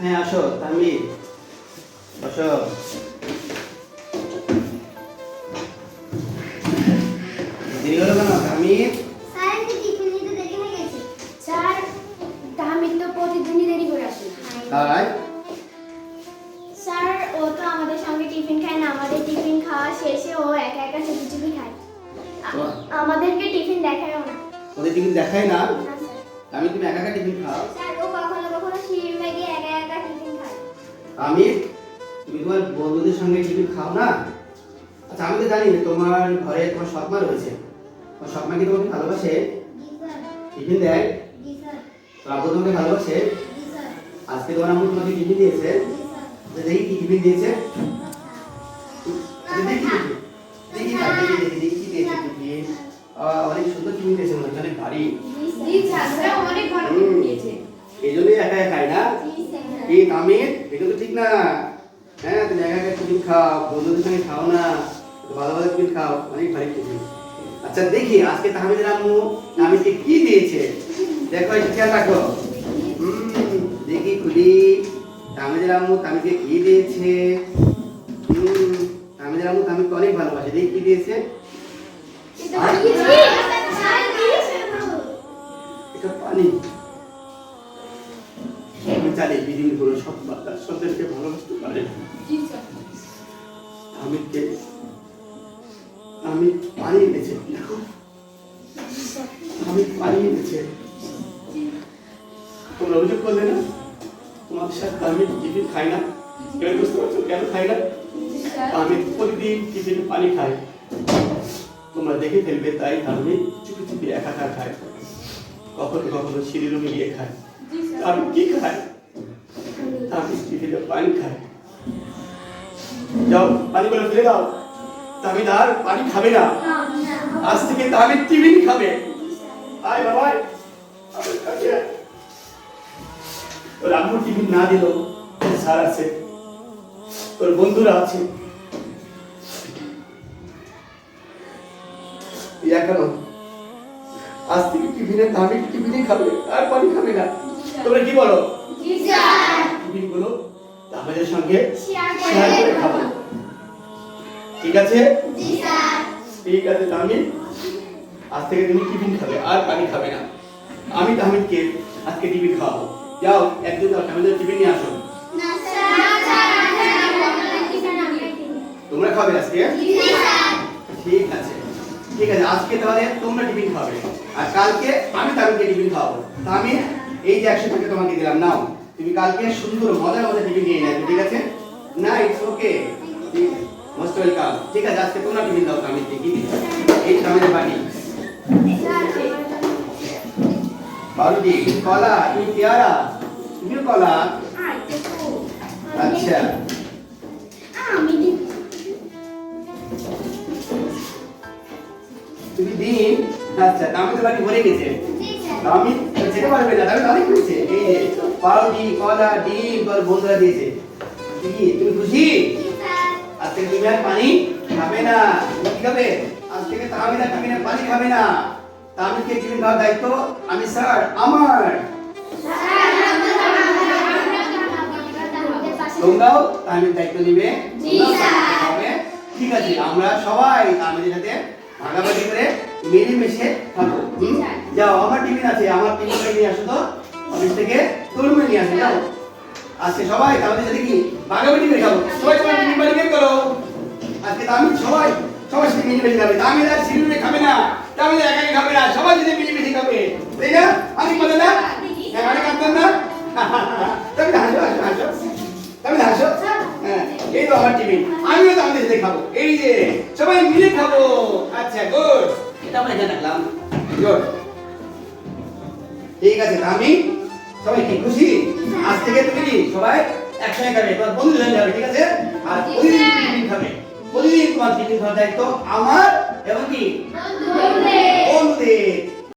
হ্যাঁ আসো তানভীর। বসো দেরি হলো কেন স্যার আসে। তাই ও তো আমাদের সঙ্গে টিফিন খায় না আমাদের টিফিন খাওয়া শেষে ও একা একা চুপি চুপি খায়। আমাদেরকে টিফিন দেখায়ও না। ওদের টিফিন দেখাই না? না আমি তুমি একা একা টিফিন খাও? স্যার ও আমি তুমি তোমার বন্ধুদের সঙ্গে টিফিন খাও না? আচ্ছা আমি তো জানি তোমার ঘরে তোমার সৎমা রয়েছে। তোমার সৎমা কি তোমাকে ভালোবাসে? টিফিন দেয়? আব্বু তোমাকে ভালোবাসে? আজকে তোমার আম্মু তোমাকে টিফিন দিয়েছে। দেখি কি টিফিন দিয়েছে। আচ্ছা, দেখি দেখি দেখি দেখি দেখি দিয়েছে টিফিন। অনেক সুন্দর টিফিন দিয়েছে মনে হচ্ছে অনেক ভারী। দিয়েছে এই জন্যই একা একা খাই না? জি স্যার এটা তো ঠিক না। হ্যাঁ তুমি একা একা টিফিন খাও বন্ধুদের সঙ্গে খাও না ভালো ভালো টিফিন খাও অনেক ভারী টিফিন আচ্ছা দেখি আজকে তাহমিদের আম্মু তামিরকে কি দিয়েছে? দেখো একটু খেয়াল রাখো। দেখি খুলি। তামিদের আম্মু তামিরকে কি দিয়েছে? হুম তামিদের আম্মু তামিরকে অনেক ভালোবাসে। দেখি কি দিয়েছে? বাচ্চা সন্তানকে ভালোবাসতে পারে? স্যার। আমি পানি এনেছে আমি পানি এনেছে তোমরা অভিযোগ করলে না? তোমার সাথে আমি টিফিন খাই না। এবার বুঝতে পারছ কেন খাই না? আমি প্রতিদিন টিফিনে পানি খাই। তোমরা দেখে ফেলবে তাই আমি চুপি চুপি একা একা খাই। কখনো কখনো সিঁড়ি রুমে গিয়ে খাই। আমি কি খাই? পানি খাবে না। আজ থেকে টিফিনে দামি টিফিনে খাবে, আর পানি খাবে না। তোমরা কি বলো? টিফিনগুলো আমাদের সঙ্গে শেয়ার করে খাব। ঠিক আছে? ঠিক আছে আজ থেকে তুমি টিফিন খাবে আর পানি খাবে না। আমি তাহমিদকে আজকে টিফিন খাওয়াবো। যাও একজন তাহমিদের টিফিন নিয়ে আসো তোমরা খাবে আজকে? ঠিক আছে। ঠিক আছে আজকে তাহলে তোমরা টিফিন খাবে। আর কালকে আমি তাহমিদকে টিফিন খাওয়াবো। এই যে একশো টাকা তোমাকে দিলাম নাও। তুমি কালকে সুন্দর মজার মজার টিফিন নিয়ে নেবে ঠিক আছে? না ইটস ওকে মোস্ট ওয়েলকাম ঠিক আছে, আজকে তোমরা টিফিন দাও কি দিচ্ছ এই তাহমিদের বাড়ি। বারুদি কলা, তুমি পেয়ারা? তুমিও কলা? আচ্ছা। আমি তুমি দিন আচ্ছা আমি তো বাড়ি ভরে গেছে আমি যেতে পারবে না আমি অনেক খুশি এই যে পাউরুটি কলা ডিম তোর বন্ধুরা দিয়েছে। কি তুমি খুশি? আজ থেকে তুমি আর পানি খাবে না। কি খাবে? আজ থেকে তাহমিদা টিফিনে পানি খাবে না। তাহমিদকে টিফিন খাওয়ার দায়িত্ব? আমি স্যার আমার। তোমরাও তাহমিদ দায়িত্ব নিবে। খাবে ঠিক আছে আমরা সবাই তাহমিদের সাথে ভাগাভাগি করে মিলেমিশে খাব যাও আমার টিফিন আছে আমার টিফিনটা নিয়ে আসো তো। অফিস থেকে তোর রুমে নিয়ে আসো যাও। আজকে সবাই, তাহলে সাথে কি ভাগাভাগি করে খাব সবাই তোমার টিফিন বাড়ি বের করো। আজকে তামিল সবাই, সবার সাথে মিলেমিশে খাবে। তামিল আর সিলুমে খাবে না। তামিল একা একা খাবে না। সবাই যদি মিলেমিশে খাবে। তাই না? অনেক মজা না অনেক আনন্দ না? তামিল হাসো হাসো হাসো। তামিল হাসো? হ্যাঁ এই তো আমার টিফিন। আমিও তো আমাদের সাথে খাব। এই যে, সবাই মিলে খাব। আচ্ছা গুড এটা আমরা এখানে রাখলাম। গুড ঠিক আছে আমি সবাই কি খুশি? আজ থেকে তুমি কি সবাই একসঙ্গে খাবে? তোমার বন্ধু হয়ে যাবে ঠিক আছে? আর প্রতিদিন তুমি টিফিন খাবে। প্রতিদিন তোমার টিফিন খাওয়ার দায়িত্ব আমার এবং কি? বন্ধুদের।